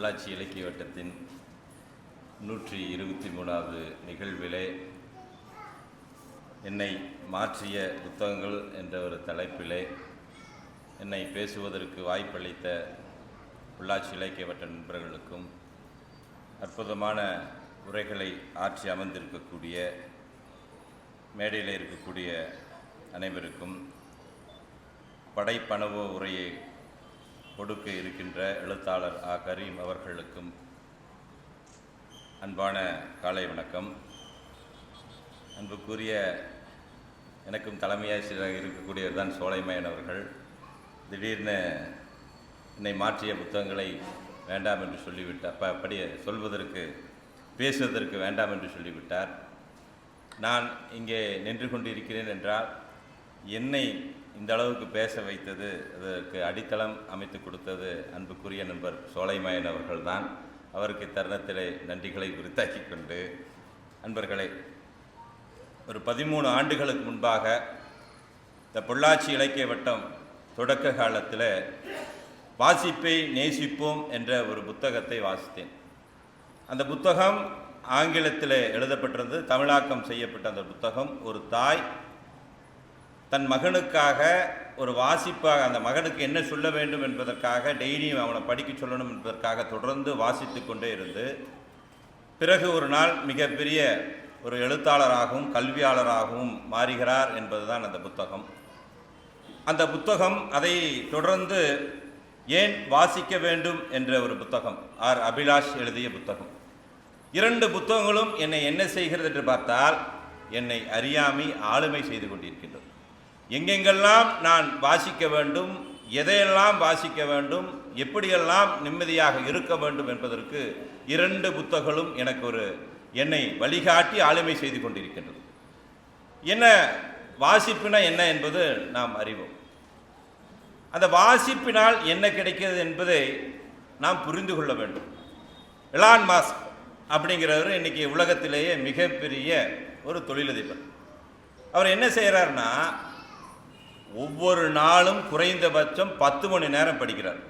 உள்ளாட்சி இலக்கிய வட்டத்தின் நூற்றி இருபத்தி மூணாவது நிகழ்விலே என்னை மாற்றிய புத்தகங்கள் என்ற ஒரு தலைப்பிலே என்னை பேசுவதற்கு வாய்ப்பளித்த உள்ளாட்சி இலக்கிய வட்ட நண்பர்களுக்கும் அற்புதமான உரைகளை ஆற்றி அமர்ந்திருக்கக்கூடிய மேடையில் இருக்கக்கூடிய அனைவருக்கும் படைப்பணவு உரையை கொடுக்க இருக்கின்ற எழுத்தாளர் ஆ. கரீம் அவர்களுக்கும் அன்பான காலை வணக்கம். அன்புக்குரிய எனக்கும் தலைமையாக இருக்கக்கூடியவர் தான் சோலைமயன் அவர்கள். திடீர்னு என்னை மாற்றிய புத்தகங்களை வேண்டாம் என்று சொல்லிவிட்டார் அப்ப அப்படி சொல்வதற்கு பேசுவதற்கு வேண்டாம் என்று சொல்லிவிட்டார். நான் இங்கே நின்று கொண்டிருக்கிறேன் என்றால் என்னை இந்த அளவுக்கு பேச வைத்தது அதற்கு அடித்தளம் அமைத்து கொடுத்தது அன்புக்குரிய நண்பர் சோலைமயன் அவர்கள்தான். அவருக்கு தருணத்திலே நன்றிகளை உரித்தாக்கி கொண்டு அன்பர்களே ஒரு பதிமூணு ஆண்டுகளுக்கு முன்பாக இந்த பொள்ளாச்சி இலக்கிய வட்டம் தொடக்க காலத்தில் வாசிப்பை நேசிப்போம் என்ற ஒரு புத்தகத்தை வாசித்தேன். அந்த புத்தகம் ஆங்கிலத்தில் எழுதப்பட்டிருந்தது தமிழாக்கம் செய்யப்பட்ட அந்த புத்தகம் ஒரு தாய் தன் மகனுக்காக ஒரு வாசிப்பாக அந்த மகனுக்கு என்ன சொல்ல வேண்டும் என்பதற்காக டெய்லியும் அவனை படிக்க சொல்லணும் என்பதற்காக தொடர்ந்து வாசித்து கொண்டே இருந்து பிறகு ஒரு நாள் மிகப்பெரிய ஒரு எழுத்தாளராகவும் கல்வியாளராகவும் மாறுகிறார் என்பதுதான் அந்த புத்தகம். அந்த புத்தகம் அதை தொடர்ந்து ஏன் வாசிக்க வேண்டும் என்ற ஒரு புத்தகம் ஆர். அபிலாஷ் எழுதிய புத்தகம். இரண்டு புத்தகங்களும் என்னை என்ன செய்கிறது என்று பார்த்தால் என்னை அறியாமை ஆளுமை செய்து கொண்டிருக்கிறேன் எங்கெங்கெல்லாம் நான் வாசிக்க வேண்டும் எதையெல்லாம் வாசிக்க வேண்டும் எப்படியெல்லாம் நிம்மதியாக இருக்க வேண்டும் என்பதற்கு இரண்டு புத்தகங்களும் எனக்கு ஒரு என்னை வழிகாட்டி ஆளுமை செய்து கொண்டிருக்கின்றது. என்ன வாசிப்புனா என்ன என்பது நாம் அறிவோம். அந்த வாசிப்பினால் என்ன கிடைக்கிறது என்பதை நாம் புரிந்து கொள்ள வேண்டும். எலான் மாஸ்க் அப்படிங்கிறவர் இன்றைக்கி உலகத்திலேயே மிகப்பெரிய ஒரு தொழிலதிபர். அவர் என்ன செய்கிறாருன்னா ஒவ்வொரு நாளும் குறைந்தபட்சம் பத்து மணி நேரம் படிக்கிறார்.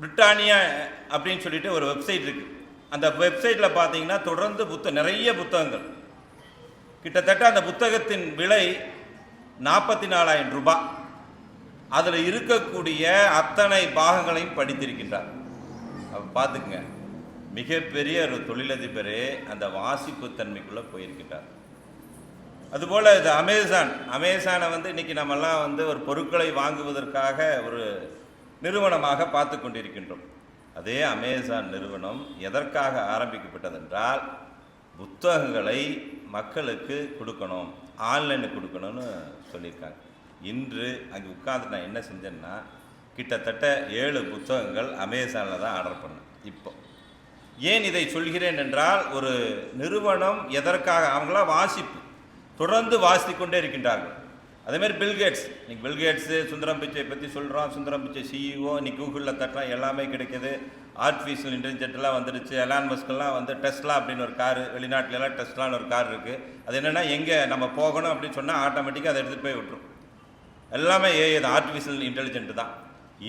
பிரிட்டானியா அப்படின்னு சொல்லிட்டு ஒரு வெப்சைட் இருக்கு. அந்த வெப்சைட்டில் பார்த்தீங்கன்னா தொடர்ந்து புத்த நிறைய புத்தகங்கள். கிட்டத்தட்ட அந்த புத்தகத்தின் விலை நாற்பத்தி நாலாயிரம் ரூபாய் அதில் இருக்கக்கூடிய அத்தனை பாகங்களையும் படித்திருக்கின்றார். அப்போ பார்த்துக்குங்க. மிகப்பெரிய ஒரு தொழிலதிபரே அந்த வாசிப்பு தன்மைக்குள்ளே போயிருக்கின்றார். அதுபோல் இது அமேசான். அமேசானை வந்து இன்றைக்கி நம்மெல்லாம் வந்து ஒரு பொருட்களை வாங்குவதற்காக ஒரு நிறுவனமாக பார்த்து கொண்டிருக்கின்றோம். அதே அமேசான் நிறுவனம் எதற்காக ஆரம்பிக்கப்பட்டதென்றால் புத்தகங்களை மக்களுக்கு கொடுக்கணும் ஆன்லைனுக்கு கொடுக்கணும்னு சொல்லியிருக்காங்க. இன்று அங்கே உட்காந்து நான் என்ன செஞ்சேன்னா கிட்டத்தட்ட ஏழு புத்தகங்கள் அமேசானில் தான் ஆர்டர் பண்ணேன். இப்போ ஏன் இதை சொல்கிறேன் என்றால் ஒரு நிறுவனம் எதற்காக அவங்களாம் வாசிப்பு. தொடர்ந்து வாசித்து கொண்டே இருக்கின்றார்கள். அதேமாரி பில்கேட்ஸ் இன்னைக்கு பில்கேட்ஸு சுந்தரம் பிச்சை பற்றி சொல்கிறோம் சுந்தரம் பிச்சை சிஇஓ இன்னைக்கு கூகுளில் தட்டலாம் எல்லாமே கிடைக்குது. ஆர்டிஃபிஷியல் இன்டெலிஜென்ட்லாம் வந்துடுச்சு. எலான் மஸ்கெல்லாம் வந்து டெஸ்ட்லா அப்படின்னு ஒரு கார் வெளிநாட்டிலலாம் டெஸ்ட்லான்னு ஒரு கார் இருக்குது அது என்னென்னா எங்கே நம்ம போகணும் அப்படின்னு சொன்னால் ஆட்டோமேட்டிக்காக அதை எடுத்துகிட்டு போய் விட்டுரும். எல்லாமே ஏஐ ஆர்டிஃபிஷியல் இன்டெலிஜென்ட் தான்.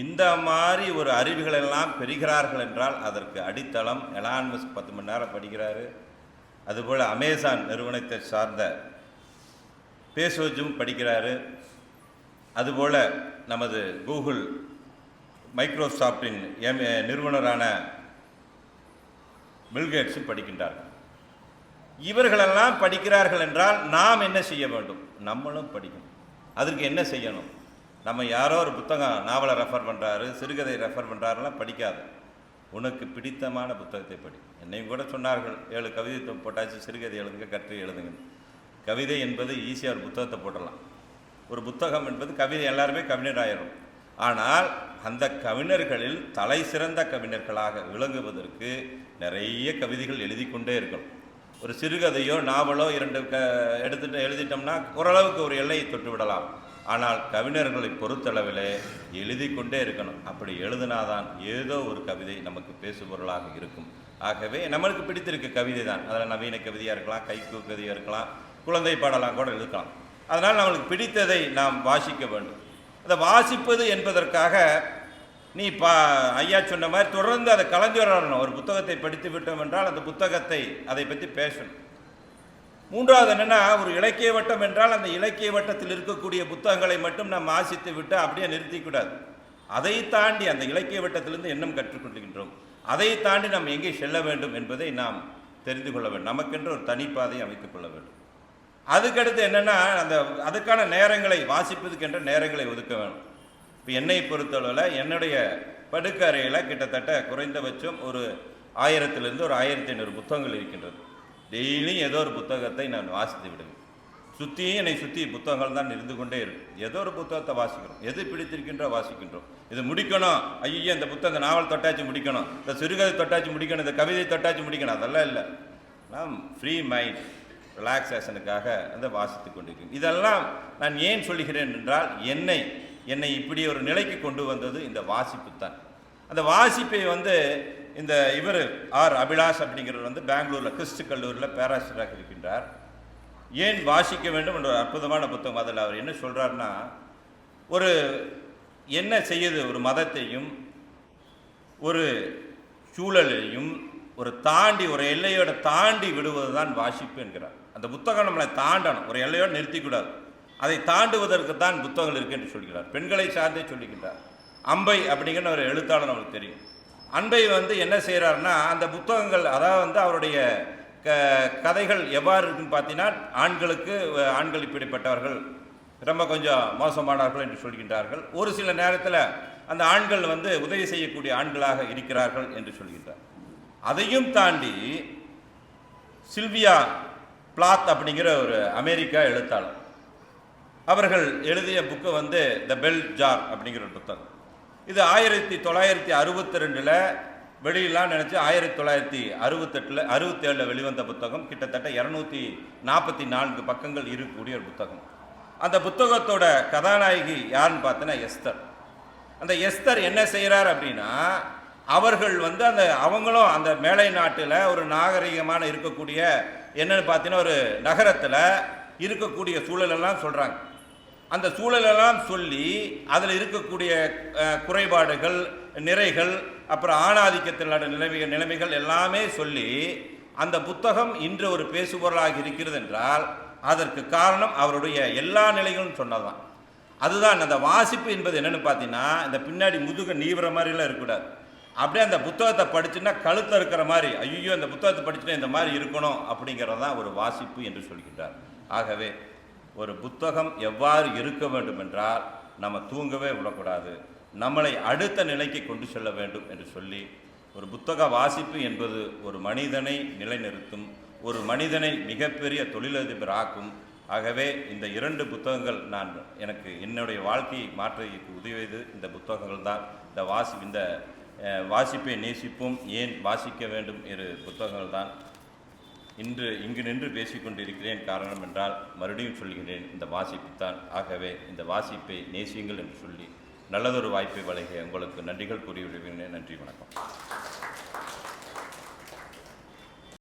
இந்த மாதிரி ஒரு அறிவுகள் எல்லாம் பெறுகிறார்கள் என்றால் அதற்கு அடித்தளம் எலான் மஸ்க் பத்து மணி நேரம் படிக்கிறாரு. அதுபோல் அமேசான் நிறுவனத்தை சார்ந்த பேசுவஜும் படிக்கிறாரு. அதுபோல் நமது கூகுள் மைக்ரோசாஃப்டின் எம் நிறுவனரான பில்கேட்ஸும் படிக்கின்றார்கள் இவர்களெல்லாம் படிக்கிறார்கள் என்றால் நாம் என்ன செய்ய வேண்டும்? நம்மளும் படிக்கணும். அதற்கு என்ன செய்யணும்? நம்ம யாரோ ஒரு புத்தகம் நாவலை ரெஃபர் பண்ணுறாரு சிறுகதை ரெஃபர் பண்ணுறாருலாம் படிக்காது. உனக்கு பிடித்தமான புத்தகத்தை படி. என்னையும் கூட சொன்னார்கள். ஏழு கவிதைத்துவம் போட்டாச்சு சிறுகதை எழுதுங்க கற்று எழுதுங்க கவிதை என்பது ஈஸியாக ஒரு புத்தகத்தை போடலாம் ஒரு புத்தகம் என்பது கவிதை எல்லாருமே கவிஞர் ஆயிரும். ஆனால் அந்த கவிஞர்களில் தலை சிறந்த கவிஞர்களாக விளங்குவதற்கு நிறைய கவிதைகள் எழுதி கொண்டே இருக்கணும். ஒரு சிறுகதையோ நாவலோ இரண்டு க எடுத்துட்டு எழுதிட்டோம்னா ஓரளவுக்கு ஒரு எல்லையை தொட்டு விடலாம். ஆனால் கவிஞர்களை பொறுத்தளவிலே எழுதி கொண்டே இருக்கணும். அப்படி எழுதினாதான் ஏதோ ஒரு கவிதை நமக்கு பேசுபொருளாக இருக்கும். ஆகவே நம்மளுக்கு பிடித்திருக்க கவிதை தான் அதில் நவீன கவிதையாக இருக்கலாம் கைக்கு கவிதையாக இருக்கலாம் குழந்தை பாடலாம் கூட எழுதலாம் அதனால் நம்மளுக்கு பிடித்ததை நாம் வாசிக்க வேண்டும். அதை வாசிப்பது என்பதற்காக நீ பா ஐயா சொன்ன மாதிரி தொடர்ந்து அதை கலந்துரையாடணும் ஒரு புத்தகத்தை படித்து விட்டோம் என்றால் அந்த புத்தகத்தை அதை பற்றி பேசணும். மூன்றாவது என்னன்னா ஒரு இலக்கிய வட்டம் என்றால் அந்த இலக்கிய வட்டத்தில் இருக்கக்கூடிய புத்தகங்களை மட்டும் நாம் வாசித்து விட்டு அப்படியே நிறுத்திக்கூடாது. அதை தாண்டி அந்த இலக்கிய வட்டத்திலிருந்து எண்ணம் கற்றுக்கொள்கின்றோம். அதை தாண்டி நாம் எங்கே செல்ல வேண்டும் என்பதை நாம் தெரிந்து கொள்ள வேண்டும். நமக்கென்று ஒரு தனிப்பாதை அமைத்துக் கொள்ள வேண்டும். அதுக்கடுத்து என்னென்னா அந்த அதுக்கான நேரங்களை வாசிப்பதுக்கென்ற நேரங்களை ஒதுக்க வேணும். இப்போ என்னை பொறுத்தளவில் என்னுடைய படுக்கறையில் கிட்டத்தட்ட குறைந்தபட்சம் ஒரு ஆயிரத்திலிருந்து ஒரு ஆயிரத்தி ஐநூறு புத்தகங்கள் இருக்கின்றது. டெய்லியும் ஏதோ ஒரு புத்தகத்தை நான் வாசித்து விடுவேன். சுற்றியும் என்னை சுற்றி புத்தகங்கள் தான் இருந்து கொண்டே இருக்கும் ஏதோ ஒரு புத்தகத்தை வாசிக்கிறோம். எது பிடித்திருக்கின்றோ வாசிக்கின்றோம். இது முடிக்கணும். ஐயோ இந்த புத்தகம் நாவல் தொட்டாச்சு முடிக்கணும். இந்த சிறுகதை தொட்டாச்சு முடிக்கணும். இந்த கவிதை தொட்டாச்சு முடிக்கணும். அதெல்லாம் இல்லை. நாம் ஃப்ரீ மைண்ட் ரிலாக்ஸேஷனுக்காக அந்த வாசித்து கொண்டிருக்கிறேன். இதெல்லாம் நான் ஏன் சொல்லுகிறேன் என்றால் என்னை என்னை இப்படி ஒரு நிலைக்கு கொண்டு வந்தது இந்த வாசிப்பு தான். அந்த வாசிப்பை வந்து இந்த இவர் ஆர். அபிலாஷ் அப்படிங்கிறவர் வந்து பெங்களூரில் கிறிஸ்து கல்லூரியில் பேராசிரியராக இருக்கின்றார். ஏன் வாசிக்க வேண்டும் என்ற ஒரு அற்புதமான புத்தகம் அதில் அவர் என்ன சொல்கிறார்னா ஒரு என்ன செய்யுது ஒரு மதத்தையும் ஒரு சூழலையும் ஒரு தாண்டி ஒரு எல்லையோட தாண்டி விடுவது தான் வாசிப்பு என்கிறார். அந்த புத்தகம் நம்மளை தாண்டணும். ஒரு எல்லையோடு நிறுத்திக்கூடாது. அதை தாண்டுவதற்கு தான் புத்தகங்கள் இருக்கு என்று சொல்கிறார். பெண்களை சார்ந்தே சொல்லுகின்றார் அம்பை அப்படிங்கிற ஒரு எழுத்தாளர் நமக்கு தெரியும். அன்பை வந்து என்ன செய்கிறாருன்னா அந்த புத்தகங்கள் அதாவது வந்து அவருடைய க கதைகள் எவ்வாறு இருக்குன்னு பார்த்தீங்கன்னா ஆண்களுக்கு ஆண்கள் இப்படிப்பட்டவர்கள் ரொம்ப கொஞ்சம் மோசமானவர்கள் என்று சொல்கின்றார்கள். ஒரு சில நேரத்தில் அந்த ஆண்கள் வந்து உதவி செய்யக்கூடிய ஆண்களாக இருக்கிறார்கள் என்று சொல்கின்றார். அதையும் தாண்டி சில்வியா பிளாத் அப்படிங்கிற ஒரு அமெரிக்கா எழுத்தாளர். அவர்கள் எழுதிய புக்கு வந்து த பெல் ஜார் அப்படிங்கிற ஒரு புத்தகம். இது ஆயிரத்தி தொள்ளாயிரத்தி அறுபத்தி ரெண்டில் வெளியிலாம் நினச்சி ஆயிரத்தி தொள்ளாயிரத்தி அறுபத்தெட்டில் அறுபத்தேழில் வெளிவந்த புத்தகம். கிட்டத்தட்ட இரநூத்தி நாற்பத்தி நான்கு பக்கங்கள் இருக்கக்கூடிய ஒரு புத்தகம். அந்த புத்தகத்தோட கதாநாயகி யாருன்னு பார்த்தோன்னா எஸ்தர். அந்த எஸ்தர் என்ன செய்கிறார் அப்படின்னா அவர்கள் வந்து அந்த அவங்களும் அந்த மேலை நாட்டில் ஒரு நாகரிகமான இருக்கக்கூடிய என்னன்னு பார்த்தீங்கன்னா ஒரு நகரத்தில் இருக்கக்கூடிய சூழலெல்லாம் சொல்கிறாங்க அந்த சூழலெல்லாம் சொல்லி அதில் இருக்கக்கூடிய குறைபாடுகள் நிறைகள் அப்புறம் ஆணாதிக்கத்திலான நிலைமை நிலைமைகள் எல்லாமே சொல்லி அந்த புத்தகம் இன்று ஒரு பேசுபொருளாக இருக்கிறது என்றால் அதற்கு காரணம் அவருடைய எல்லா நிலைகளும் சொன்னதுதான். அதுதான் அந்த வாசிப்பு என்பது என்னன்னு பார்த்தீங்கன்னா இந்த பின்னாடி முதுக நீவுற மாதிரிலாம் இருக்கக்கூடாது. அப்படியே அந்த புத்தகத்தை படிச்சுன்னா கழுத்தில் இருக்கிற மாதிரி ஐயோ இந்த புத்தகத்தை படிச்சுன்னா இந்த மாதிரி இருக்கணும் அப்படிங்கிறது தான் ஒரு வாசிப்பு என்று சொல்கின்றார். ஆகவே ஒரு புத்தகம் எவ்வாறு இருக்க வேண்டும் என்றால் நம்ம தூங்கவே விடக்கூடாது. நம்மளை அடுத்த நிலைக்கு கொண்டு செல்ல வேண்டும் என்று சொல்லி ஒரு புத்தக வாசிப்பு என்பது ஒரு மனிதனை நிலைநிறுத்தும் ஒரு மனிதனை மிகப்பெரிய தொழிலதிபர் ஆக்கும். ஆகவே இந்த இரண்டு புத்தகங்கள் நான் எனக்கு என்னுடைய வாழ்க்கையை மாற்ற உதவியது. இந்த புத்தகங்கள் தான் இந்த வாசி இந்த வாசிப்பை நேசிப்போம் ஏன் வாசிக்க வேண்டும் இரு புத்தகங்கள் தான் இன்று இங்கு நின்று பேசிக்கொண்டிருக்கிறேன் காரணம் என்றால் மறுபடியும் சொல்கிறேன் இந்த வாசிப்பு தான் ஆகவே இந்த வாசிப்பை நேசியுங்கள் என்று சொல்லி நல்லதொரு வாய்ப்பை வழங்கிய உங்களுக்கு நன்றிகள் கூறி விடுகிறேன் நன்றி வணக்கம்.